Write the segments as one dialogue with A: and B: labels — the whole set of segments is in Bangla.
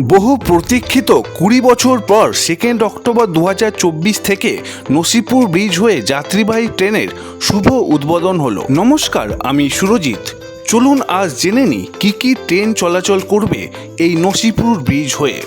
A: বহু প্রতীক্ষিত কুড়ি বছর পর সেকেন্ড অক্টোবর দু হাজার চব্বিশ থেকে নসিপুর ব্রিজ হয়ে যাত্রীবাহী ট্রেনের শুভ উদ্বোধন হলো। নমস্কার, আমি সুরজিৎ। চলুন আজ জেনে নিই কী কী ট্রেন চলাচল করবে এই নসিপুর ব্রিজ হয়ে।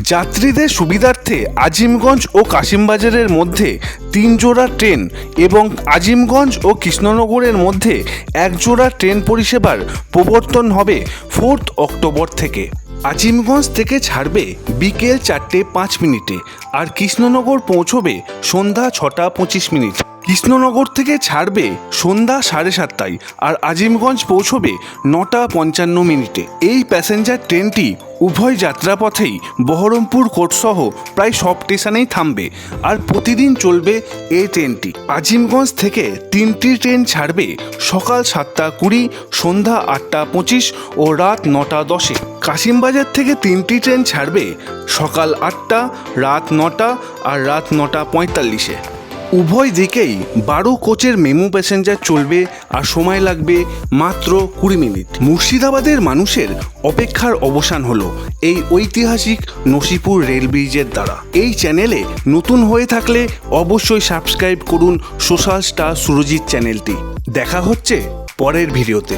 A: যাত্রীদের সুবিধার্থে আজিমগঞ্জ ও কাশিমবাজারের মধ্যে তিন জোড়া ট্রেন এবং আজিমগঞ্জ ও কৃষ্ণনগরের মধ্যে এক জোড়া ট্রেন পরিষেবার প্রবর্তন হবে ফোর্থ অক্টোবর থেকে। আজিমগঞ্জ থেকে ছাড়বে বিকেল চারটে পাঁচ মিনিটে আর কৃষ্ণনগর পৌঁছবে সন্ধ্যা ছটা পঁচিশ মিনিট। কৃষ্ণনগর থেকে ছাড়বে সন্ধ্যা সাড়ে সাতটায় আর আজিমগঞ্জ পৌঁছবে নটা পঞ্চান্ন মিনিটে। এই প্যাসেঞ্জার ট্রেনটি উভয় যাত্রাপথেই বহরমপুর কোর্টসহ প্রায় সব স্টেশনেই থামবে আর প্রতিদিন চলবে এই ট্রেনটি। আজিমগঞ্জ থেকে তিনটি ট্রেন ছাড়বে সকাল সাতটা কুড়ি, সন্ধ্যা আটটা পঁচিশ ও রাত নটা দশে। কাশিমবাজার থেকে তিনটি ট্রেন ছাড়বে সকাল আটটা, রাত নটা আর রাত নটা পঁয়তাল্লিশে। উভয় দিকেই বারো কোচের মেমু প্যাসেঞ্জার চলবে আর সময় লাগবে মাত্র কুড়ি মিনিট। মুর্শিদাবাদের মানুষের অপেক্ষার অবসান হলো এই ঐতিহাসিক নসিপুর রেল ব্রিজের দ্বারা। এই চ্যানেলে নতুন হয়ে থাকলে অবশ্যই সাবস্ক্রাইব করুন সোশ্যাল স্টার সুরজিৎ চ্যানেলটি। দেখা হচ্ছে পরের ভিডিওতে।